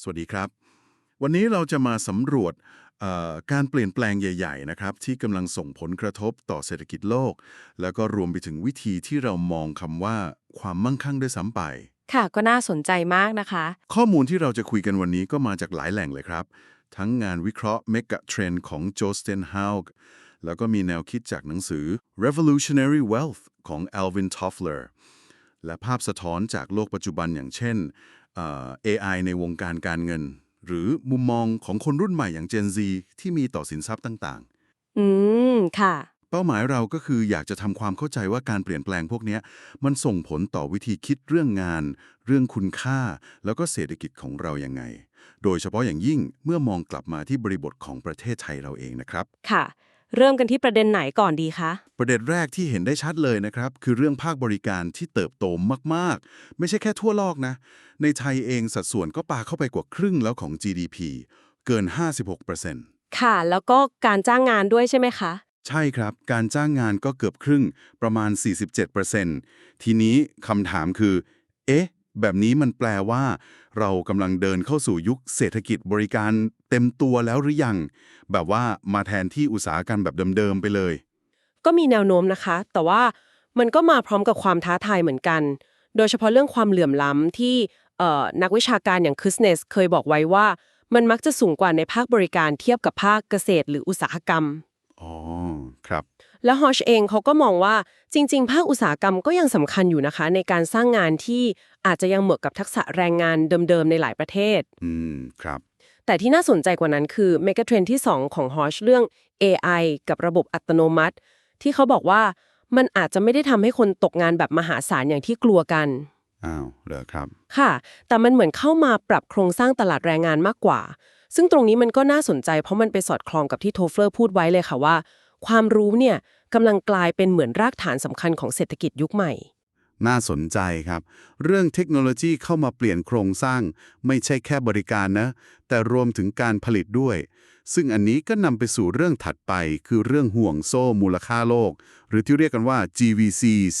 สวัสดีครับ วันนี้เราจะมาสำรวจเอ่อการเปลี่ยนแปลงใหญ่ ๆ นะครับ ที่กำลังส่งผลกระทบต่อเศรษฐกิจโลก แล้วก็รวมไปถึงวิธีที่เรามองคำว่าความมั่งคั่งด้วยซ้ำไป ค่ะก็น่าสนใจมากนะคะ ข้อมูลที่เราจะคุยกันวันนี้ก็มาจากหลายแหล่งเลยครับ ทั้งงานวิเคราะห์ Mega Trend ของโจสเตนฮาวแล้วก็มีแนวคิดจากหนังสือ Revolutionary Wealth ของ Alvin Toffler และภาพสะท้อนจากโลกปัจจุบันอย่างเช่นเอ่อ AI ในวงการการเงิน หรือมุมมองของคนรุ่นใหม่อย่าง Gen Z ที่มีต่อสินทรัพย์ต่างๆ อืม ค่ะ เป้าหมายเราก็คืออยากจะทำความเข้าใจว่าการเปลี่ยนแปลงพวกนี้มันส่งผลต่อวิธีคิดเรื่องงาน เรื่องคุณค่า แล้วก็เศรษฐกิจของเรายังไง โดยเฉพาะอย่างยิ่งเมื่อมองกลับมาที่บริบทของประเทศไทยเราเองนะครับ ค่ะ เริ่มกันที่ประเด็นไหนก่อนดีคะ ประเด็นแรกที่เห็นได้ชัดเลยนะครับ คือเรื่องภาคบริการที่เติบโตมาก ๆ ไม่ใช่แค่ทั่วโลกนะ ในไทยเองสัดส่วนก็ปาเข้าไปกว่าครึ่งแล้วของ GDP เกิน 56%ค่ะ แล้วก็การจ้างงานด้วยใช่ไหมคะ ใช่ครับ การจ้างงานก็เกือบครึ่งประมาณ 47%ทีนี้คำถามคือ เอ๊ะ แบบนี้มันแปลว่า เรากำลังเดินเข้าสู่ยุคเศรษฐกิจบริการเต็มตัวแล้วหรือยัง แบบว่ามาแทนที่อุตสาหกรรมแบบเดิมๆไปเลย ก็มีแนวโน้มนะคะ แต่ว่ามันก็มาพร้อมกับความท้าทายเหมือนกัน โดยเฉพาะเรื่องความเหลื่อมล้ำที่เอ่อนักวิชาการอย่างคิสเนสเคยบอกไว้ว่า มันมักจะสูงกว่าในภาคบริการเทียบกับภาคเกษตรหรืออุตสาหกรรมอ๋อครับ แล้วฮอชเองเขาก็มองว่าจริง ๆ ภาคอุตสาหกรรมก็ยังสำคัญอยู่นะคะ ในการสร้างงานที่อาจจะยังเหมาะกับทักษะแรงงานเดิม ๆ ในหลายประเทศ อืม ครับ แต่ที่น่าสนใจกว่านั้นคือเมกะเทรนที่ 2 ของฮอชเรื่อง AI กับระบบอัตโนมัติ ที่เขาบอกว่ามันอาจจะไม่ได้ทำให้คนตกงานแบบมหาศาลอย่างที่กลัวกันอ้าวเหรอครับ ค่ะ แต่มันเหมือนเข้ามาปรับโครงสร้างตลาดแรงงานมากกว่า ซึ่งตรงนี้มันก็น่าสนใจเพราะมันไปสอดคล้องกับที่โทเฟลอร์พูดไว้เลยค่ะว่า ความรู้เนี่ยกำลังกลายเป็นเหมือนรากฐานสำคัญของเศรษฐกิจยุคใหม่ น่าสนใจครับ เรื่องเทคโนโลยีเข้ามาเปลี่ยนโครงสร้าง ไม่ใช่แค่บริการนะ แต่รวมถึงการผลิตด้วย ซึ่งอันนี้ก็นำไปสู่เรื่องถัดไป คือเรื่องห่วงโซ่มูลค่าโลก หรือที่เรียกกันว่า GVCs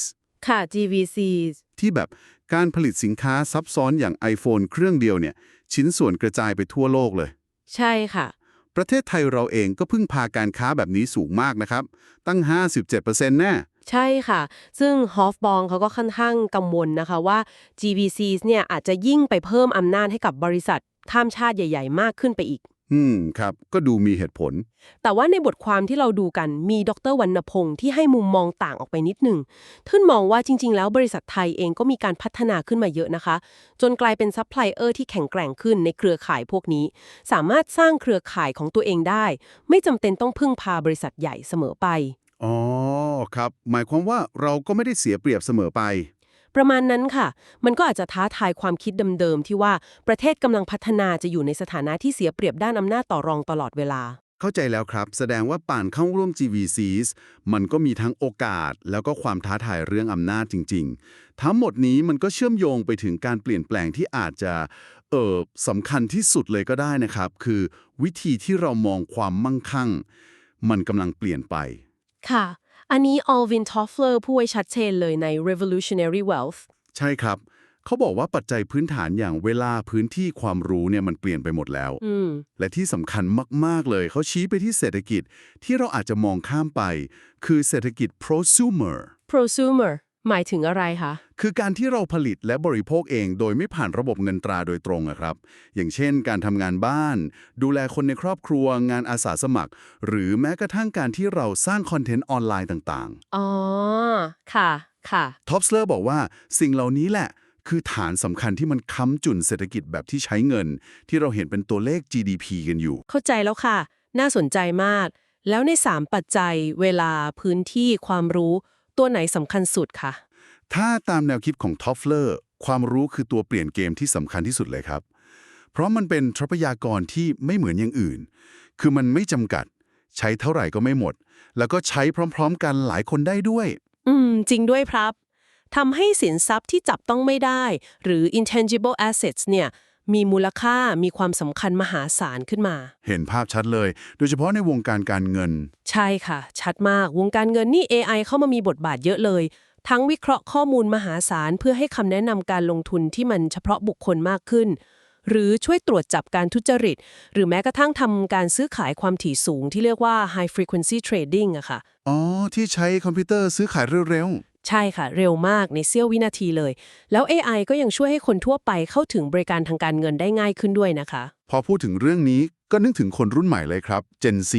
ค่ะ GVC ที่แบบการผลิตสินค้าซับซ้อนอย่าง iPhone เครื่องเดียวเนี่ย ชิ้นส่วนกระจายไปทั่วโลกเลย ใช่ค่ะ ประเทศไทยเราเองก็พึ่งพาการค้าแบบนี้สูงมากนะครับ ตั้ง 57%แน่ ใช่ค่ะ ซึ่งฮอฟบองเขาก็ค่อนข้างกังวลนะคะว่า GVC เนี่ยอาจจะยิ่งไปเพิ่มอำนาจให้กับบริษัทข้ามชาติใหญ่ ๆ มากขึ้นไปอีก อืม ครับ ก็ดูมีเหตุผล แต่ว่าในบทความที่เราดูกันมีดรวรรณพงศ์ที่ให้มุมมองต่างออกไปนิดหนึ่งท่านมองว่าจริง ๆ แล้วบริษัทไทยเองก็มีการพัฒนาขึ้นมาเยอะนะคะ จนกลายเป็นซัพพลายเออร์ที่แข็งแกร่งขึ้นในเครือข่ายพวกนี้ สามารถสร้างเครือข่ายของตัวเองได้ ไม่จำเป็นต้องพึ่งพาบริษัทใหญ่เสมอไป อ๋อ ครับ หมายความว่าเราก็ไม่ได้เสียเปรียบเสมอไป ประมาณนั้นค่ะ มันก็อาจจะท้าทายความคิดเดิมๆที่ว่าประเทศกำลังพัฒนาจะอยู่ในสถานะที่เสียเปรียบด้านอำนาจต่อรองตลอดเวลา เข้าใจแล้วครับ แสดงว่าป่านเข้าร่วม GVCs มันก็มีทั้งโอกาส แล้วก็ความท้าทายเรื่องอำนาจจริง ๆ ทั้งหมดนี้มันก็เชื่อมโยงไปถึงการเปลี่ยนแปลงที่อาจจะเออสำคัญที่สุดเลยก็ได้นะครับ คือวิธีที่เรามองความมั่งคั่ง มันกำลังเปลี่ยนไป ค่ะ อันนี้ Alvin Toffler พูดไว้ชัดเจนเลยใน Revolutionary Wealth ใช่ครับ เขาบอกว่าปัจจัยพื้นฐานอย่างเวลาพื้นที่ความรู้เนี่ยมันเปลี่ยนไปหมดแล้ว อืม และที่สำคัญมาก ๆ เลย เขาชี้ไปที่เศรษฐกิจที่เราอาจจะมองข้ามไป คือเศรษฐกิจ prosumer prosumer หมายถึงอะไรคะ คือการที่เราผลิตและบริโภคเองโดยไม่ผ่านระบบเงินตราโดยตรงอะครับ อย่างเช่น การทำงานบ้าน ดูแลคนในครอบครัว งานอาสาสมัคร หรือแม้กระทั่งการที่เราสร้างคอนเทนต์ออนไลน์ต่างอ๋อ ค่ะ ค่ะๆท็อปสเลอร์บอกว่าสิ่งเหล่านี้แหละ คือฐานสำคัญที่มันค้ำจุนเศรษฐกิจแบบที่ใช้เงิน ที่เราเห็นเป็นตัวเลข GDP กันอยู่ เข้าใจแล้วค่ะ น่าสนใจมาก แล้วใน 3 ปัจจัย เวลา พื้นที่ ความรู้ ตัวไหนสำคัญสุดคะ ถ้าตามแนวคิดของท็อฟเลอร์ความรู้คือตัวเปลี่ยนเกมที่สำคัญที่สุดเลยครับ เพราะมันเป็นทรัพยากรที่ไม่เหมือนอย่างอื่น คือมันไม่จำกัด ใช้เท่าไหร่ก็ไม่หมด แล้วก็ใช้พร้อม ๆ กันหลายคนได้ด้วย อืม จริงด้วยครับทำให้สินทรัพย์ที่จับต้องไม่ได้ หรือ intangible assets เนี่ย มีมูลค่ามีความสำคัญมหาศาลขึ้นมา เห็นภาพชัดเลย โดยเฉพาะในวงการการเงิน ใช่ค่ะ ชัดมากวงการเงินนี่ AI เข้ามามีบทบาทเยอะเลย ทั้งวิเคราะห์ข้อมูลมหาศาล เพื่อให้คำแนะนำการลงทุนที่มันเฉพาะบุคคลมากขึ้น หรือช่วยตรวจจับการทุจริต หรือแม้กระทั่งทำการซื้อขายความถี่สูงที่เรียกว่า high frequency trading อะค่ะ อ๋อ ที่ใช้คอมพิวเตอร์ซื้อขายเร็ว ใช่ค่ะ เร็วมากในเสี้ยววินาทีเลย แล้ว AI ก็ยังช่วยให้คนทั่วไปเข้าถึงบริการทางการเงินได้ง่ายขึ้นด้วยนะคะๆพอพูดถึงเรื่องนี้ก็นึกถึงคนรุ่นใหม่เลยครับ Gen Z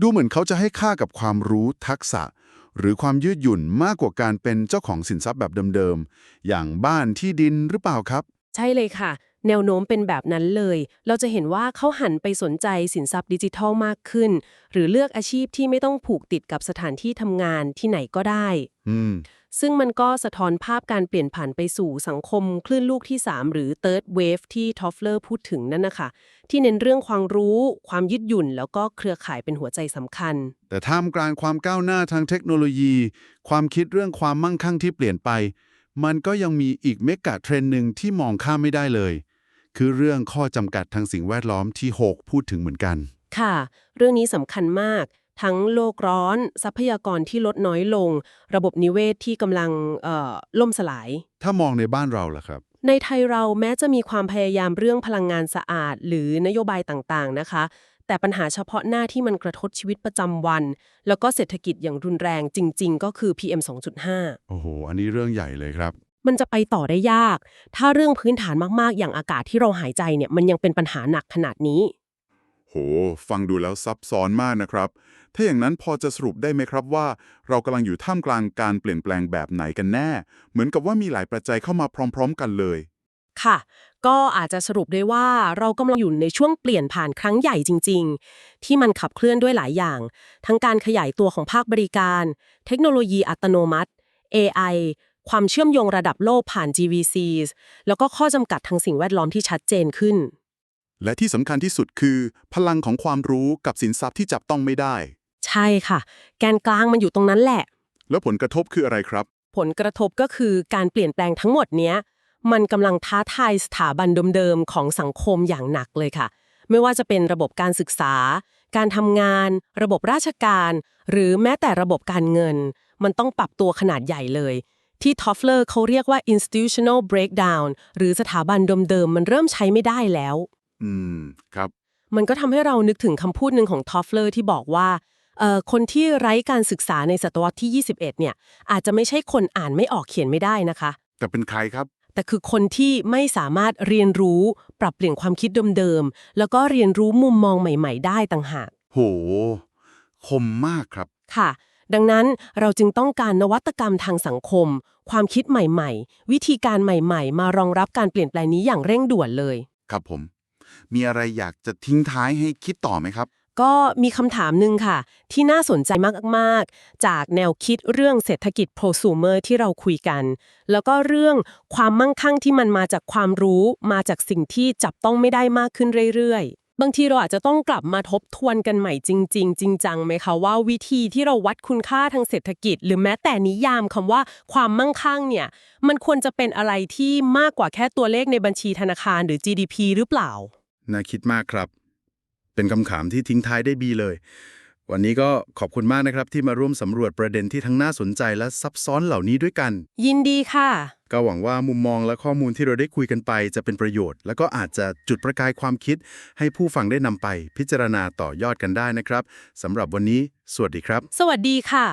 ดูเหมือนเขาจะให้ค่ากับความรู้ทักษะ หรือความยืดหยุ่นมากกว่าการเป็นเจ้าของสินทรัพย์แบบเดิมๆ อย่างบ้านที่ดินหรือเปล่าครับ ใช่เลยค่ะ แนวโน้มเป็นแบบนั้นเลย เราจะเห็นว่าเขาหันไปสนใจสินทรัพย์ดิจิทัลมากขึ้น หรือเลือกอาชีพที่ไม่ต้องผูกติดกับสถานที่ทำงานที่ไหนก็ได้อืมซึ่งมันก็สะท้อนภาพการเปลี่ยนผ่านไปสู่สังคมคลื่นลูกที่ 3 หรือ Third Wave ที่ทอฟเลอร์พูดถึงนั่นนะคะ ที่เน้นเรื่องความรู้ ความยืดหยุ่น แล้วก็เครือข่ายเป็นหัวใจสำคัญ แต่ท่ามกลางความก้าวหน้าทางเทคโนโลยี ความคิดเรื่องความมั่งคั่งที่เปลี่ยนไป มันก็ยังมีอีกเมกะเทรนด์หนึ่งที่มองข้ามไม่ได้เลย คือเรื่องข้อจำกัดทางสิ่งแวดล้อมที่โฮกพูดถึงเหมือนกัน ค่ะ เรื่องนี้สำคัญมาก ทั้งโลกร้อน ทรัพยากรที่ลดน้อยลง ระบบนิเวศที่กำลังเอ่อล่มสลาย ถ้ามองในบ้านเราล่ะครับ ในไทยเราแม้จะมีความพยายามเรื่องพลังงานสะอาด หรือนโยบายต่างๆนะคะ แต่ปัญหาเฉพาะหน้าที่มันกระทบชีวิตประจำวัน แล้วก็เศรษฐกิจอย่างรุนแรงจริง ๆ ก็คือ PM 2.5 โอ้โห อันนี้เรื่องใหญ่เลยครับ มันจะไปต่อได้ยาก ถ้าเรื่องพื้นฐานมากๆ อย่างอากาศที่เราหายใจเนี่ยมันยังเป็นปัญหาหนักขนาดนี้ โห ฟังดูแล้วซับซ้อนมากนะครับ ถ้าอย่างนั้นพอจะสรุปได้ไหมครับว่า เรากำลังอยู่ท่ามกลางการเปลี่ยนแปลงแบบไหนกันแน่ เหมือนกับว่ามีหลายปัจจัยเข้ามาพร้อม ๆ กันเลย ค่ะ ก็อาจจะสรุปได้ว่าเรากำลังอยู่ในช่วงเปลี่ยนผ่านครั้งใหญ่จริง ๆ ที่มันขับเคลื่อนด้วยหลายอย่าง ทั้งการขยายตัวของภาคบริการ เทคโนโลยีอัตโนมัติ AI ความเชื่อมโยงระดับโลกผ่าน GVCs แล้วก็ข้อจำกัดทางสิ่งแวดล้อมที่ชัดเจนขึ้น และที่สำคัญที่สุดคือ พลังของความรู้กับสินทรัพย์ที่จับต้องไม่ได้ ใช่ค่ะ แกนกลางมันอยู่ตรงนั้นแหละ แล้วผลกระทบคืออะไรครับ ผลกระทบก็คือการเปลี่ยนแปลงทั้งหมดเนี้ย มันกำลังท้าทายสถาบันเดิมๆของสังคมอย่างหนักเลยค่ะ ไม่ว่าจะเป็นระบบการศึกษา การทำงาน ระบบราชการ หรือแม้แต่ระบบการเงิน มันต้องปรับตัวขนาดใหญ่เลย ที่ทอฟเลอร์เขาเรียกว่า institutional breakdown หรือสถาบันเดิมๆมันเริ่มใช้ไม่ได้แล้ว อืม ครับ มันก็ทำให้เรานึกถึงคำพูดหนึ่งของทอฟเลอร์ที่บอกว่าเอ่อคนที่ไร้การศึกษาในศตวรรษที่ 21 เนี่ย อาจจะไม่ใช่คนอ่านไม่ออกเขียนไม่ได้นะคะ แต่เป็นใครครับ แต่คือคนที่ไม่สามารถเรียนรู้ ปรับเปลี่ยนความคิดเดิมๆ แล้วก็เรียนรู้มุมมองใหม่ ๆ ได้ต่างหาก โห คมมากครับ ค่ะ ดังนั้นเราจึงต้องการนวัตกรรมทางสังคม ความคิดใหม่ๆ วิธีการใหม่ๆ มารองรับการเปลี่ยนแปลงนี้อย่างเร่งด่วนเลย ครับผม มีอะไรอยากจะทิ้งท้ายให้คิดต่อไหมครับ ก็มีคำถามหนึ่งค่ะ ที่น่าสนใจมากๆ จากแนวคิดเรื่องเศรษฐกิจโปรซูเมอร์ที่เราคุยกัน แล้วก็เรื่องความมั่งคั่งที่มันมาจากความรู้ มาจากสิ่งที่จับต้องไม่ได้มากขึ้นเรื่อยๆ บางทีเราอาจจะต้องกลับมาทบทวนกันใหม่จริง ๆ จริงจังไหมคะว่าวิธีที่เราวัดคุณค่าทางเศรษฐกิจ หรือแม้แต่นิยามคำว่าความมั่งคั่งเนี่ยมันควรจะเป็นอะไรที่มากกว่าแค่ตัวเลขในบัญชีธนาคารหรือ GDP หรือเปล่า น่าคิดมากครับ เป็นคำถามที่ทิ้งท้ายได้ดีเลย วันนี้ก็ขอบคุณมากนะครับที่มาร่วมสำรวจประเด็นที่ทั้งน่าสนใจและซับซ้อนเหล่านี้ด้วยกัน ยินดีค่ะ ก็หวังว่ามุมมองและข้อมูลที่เราได้คุยกันไปจะเป็นประโยชน์ แล้วก็อาจจะจุดประกายความคิด ให้ผู้ฟังได้นำไปพิจารณาต่อยอดกันได้นะครับสำหรับวันนี้ สวัสดีครับ สวัสดีค่ะ